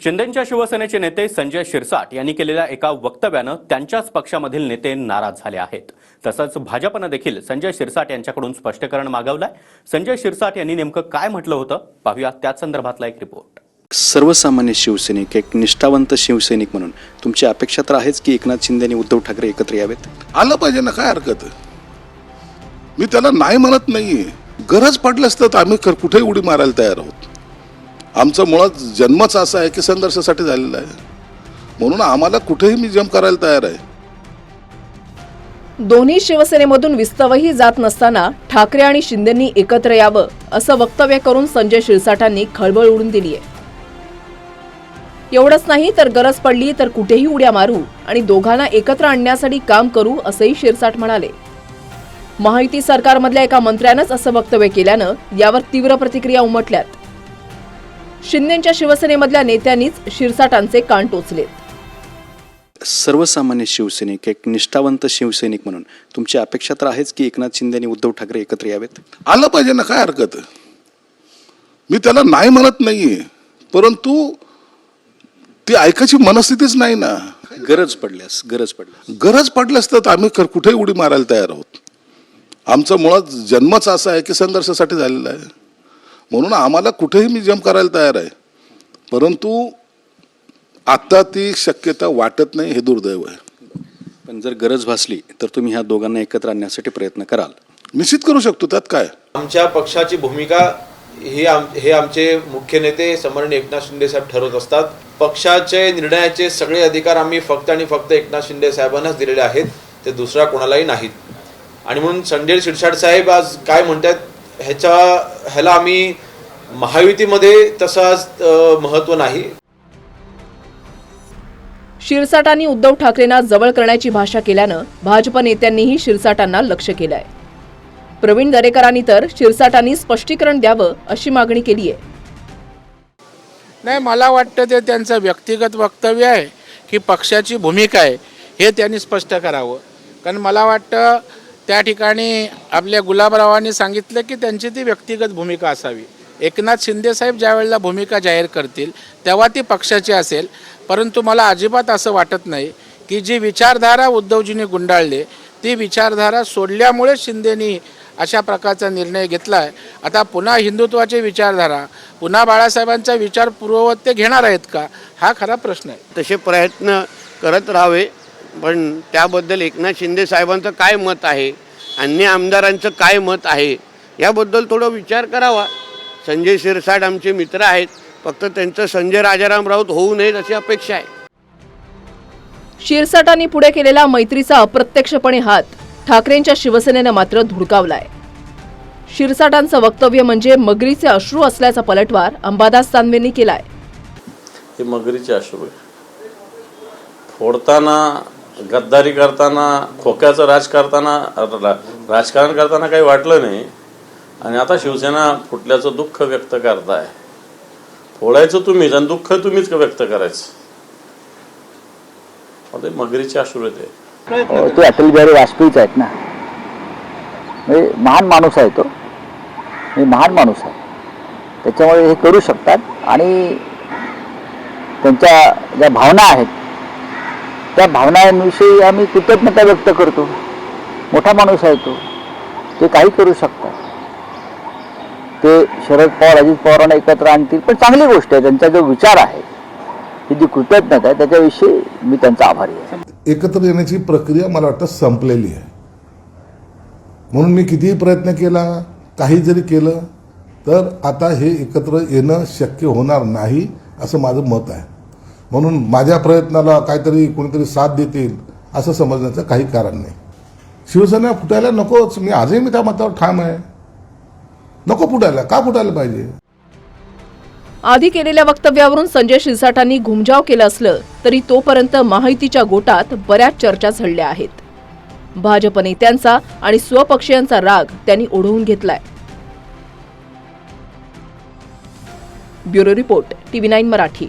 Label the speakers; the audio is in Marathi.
Speaker 1: शिंदेच्या शिवसेनेचे नेते संजय शिरसाट यांनी केलेल्या एका वक्तव्यानं त्यांच्याच पक्षामधील नेते नाराज झाले आहेत. तसंच भाजपनं देखील संजय शिरसाट यांच्याकडून स्पष्टीकरण मागवलंय. संजय शिरसाट यांनी नेमकं काय म्हटलं होतं? पाहूया त्याच संदर्भातला एक रिपोर्ट.
Speaker 2: सर्वसामान्य शिवसैनिक एक निष्ठावंत शिवसैनिक म्हणून तुमची अपेक्षा तर आहेच की एकनाथ शिंदे आणि उद्धव ठाकरे एकत्र यावेत?
Speaker 3: आलं पाहिजे ना काय हरकत? मी त्याला नाही म्हणत नाहीये. गरज पडल्यास तर आम्ही कुठेही उडी मारायला तयार आहोत. आमचं मुळात जन्मच असा आहे की संघर्षासाठी झालेला आहे. म्हणून आम्हाला कुठेही मी जम करायला तयार आहे.
Speaker 4: दोन्ही शिवसेनेमधून विस्तवही जात नसताना ठाकरे आणि शिंदेंनी एकत्र यावं असं वक्तव्य करून संजय शिरसाटांनी खळबळ उडून दिली आहे. एवढंच नाही तर गरज पडली तर कुठेही उड्या मारू आणि दोघांना एकत्र आणण्यासाठी काम करू असंही शिरसाट म्हणाले. महायुती सरकारमधल्या एका मंत्र्यानंच असं वक्तव्य केल्यानं यावर तीव्र प्रतिक्रिया उमटल्यात. शिंदेच्या शिवसेनेमधल्या नेत्यांनीच शिरसाटांचे कान टोचलेत
Speaker 2: सर्वसामान्य शिवसैनिक एक निष्ठावंत शिवसैनिक म्हणून तुमची अपेक्षा तर आहेच की एकनाथ शिंदे आणि उद्धव ठाकरे एकत्र यावेत?
Speaker 3: आलं पाहिजे ना काय हरकत? मी त्याला नाही म्हणत नाहीये परंतु ती ऐकायची मनस्थितीच नाही ना.
Speaker 2: गरज पडल्यास गरज पडल्यास.
Speaker 3: गरज पडल्यास तर आम्ही कुठेही उडी मारायला तयार आहोत. आमचा मुळात जन्मच असा आहे की संघर्षासाठी झालेला आहे. म्हणून आम्हाला कुठेही मी जम करायला तयार आहे. परंतु आता ती शक्यता वाटत नाही हे दुर्दैव आहे.
Speaker 2: पण जर गरज भासली तर तुम्ही ह्या दोघांना एकत्र आणण्यासाठी प्रयत्न कराल.
Speaker 3: निश्चित करू शकतो त्यात काय?
Speaker 5: आमच्या पक्षाची भूमिका ही आम हे आमचे मुख्य नेते सन्माननीय एकनाथ शिंदे साहेब ठरवत असतात. पक्षाचे निर्णयाचे सगळे अधिकार आम्ही फक्त आणि फक्त एकनाथ शिंदे साहेबांनाच दिलेले आहेत. ते दुसऱ्या कोणालाही नाहीत. आणि म्हणून संजय शिरसाट साहेब आज काय म्हणतात ह्याच्या ह्याला आम्ही महायुतीमध्ये तसं आज अ, महत्त्व नाही.
Speaker 4: शिरसाटांनी उद्धव ठाकरेंना जवळ करण्याची भाषा केल्यानं भाजप नेत्यांनीही शिरसाटांना लक्ष केलंय. प्रवीण दरेकरांनी तर शिरसाटांनी स्पष्टीकरण द्यावं अशी मागणी केली आहे.
Speaker 6: नाही मला वाटतं ते त्यांचं व्यक्तिगत वक्तव्य आहे की पक्षाची भूमिका आहे हे त्यांनी स्पष्ट करावं. कारण मला वाटतं त्या ठिकाणी आपल्या गुलाबरावांनी सांगितलं की त्यांची ती व्यक्तिगत भूमिका असावी. एकनाथ शिंदेसाहेब ज्या वेळेला भूमिका जाहीर करतील तेव्हा ती पक्षाची असेल. परंतु मला अजिबात असं वाटत नाही की जी विचारधारा उद्धवजींनी गुंडाळली ती विचारधारा सोडल्यामुळे शिंदेनी अशा प्रकारचा निर्णय घेतला आहे आता पुन्हा हिंदुत्वाची विचारधारा पुन्हा बाळासाहेबांचा विचार पूर्ववत ते घेणार आहेत का? हा खरा प्रश्न आहे.
Speaker 7: तसे प्रयत्न करत राहावे. पण त्याबद्दल एकनाथ शिंदे साहेबांचं काय मत आहे? अन्य आमदारांचं काय मत आहे? याबद्दल थोडं विचार करावा. संजय शिरसाट आमचे मित्र आहेत. फक्त त्यांचं संजय राजाराम राऊत होऊ नयेत अशी अपेक्षा आहे.
Speaker 4: शिरसाटांनी पुढे केलेला मैत्रीचा अप्रत्यक्षपणे हात ठाकरेंच्या शिवसेनेनं मात्र धुडकावलाय. शिरसाटांचं वक्तव्य म्हणजे मगरीचे अश्रू असल्याचा पलटवार अंबादास दानवेंनी केलाय.
Speaker 8: हे मगरीचे अश्रू आहे. फोडताना गद्दारी करताना खोक्याचं राज करताना राजकारण करताना काही वाटलं नाही. आणि आता शिवसेना फुटल्याचं दुःख व्यक्त करताय. फोडायचं तुम्हीच आणि दुःख तुम्हीच व्यक्त करायचं. आता मगरीचे अश्रू येते हो,
Speaker 9: ते अटल बिहारी वाजपेयीच आहेत ना. म्हणजे महान माणूस आहे तो. मी महान माणूस आहे. त्याच्यामुळे हे करू शकतात आणि त्यांच्या ज्या भावना आहेत त्या भावनांविषयी आम्ही कृतज्ञता व्यक्त करतो. मोठा माणूस आहे तो. ते काही करू शकतात. ते शरद पवार अजित पवारांना एकत्र आणतील. पण चांगली गोष्ट आहे. त्यांचा जो विचार आहे ही जी कृतज्ञता आहे त्याच्याविषयी मी त्यांचा आभारी आहे.
Speaker 3: एकत्र येण्याची प्रक्रिया मला वाटतं संपलेली आहे. म्हणून मी कितीही प्रयत्न केला काही जरी केलं तर आता हे एकत्र येणं शक्य होणार नाही असं माझं मत आहे. म्हणून माझ्या प्रयत्नाला काहीतरी कोणीतरी साथ देतील असं समजण्याचं काही कारण नाही. शिवसेना फुटायला नकोच मी आजही मी त्या मतावर ठाम आहे. नको फुटायला का फुटायला पाहिजे?
Speaker 4: आधी केलेल्या वक्तव्यावरून संजय शिरसाटांनी घुमजाव केलं असलं तरी तोपर्यंत माहितीच्या गोटात बऱ्याच चर्चा झडल्या आहेत. भाजप नेत्यांचा आणि स्वपक्षीयांचा राग त्यांनी ओढवून घेतलाय. Bureau report TV nine Marathi.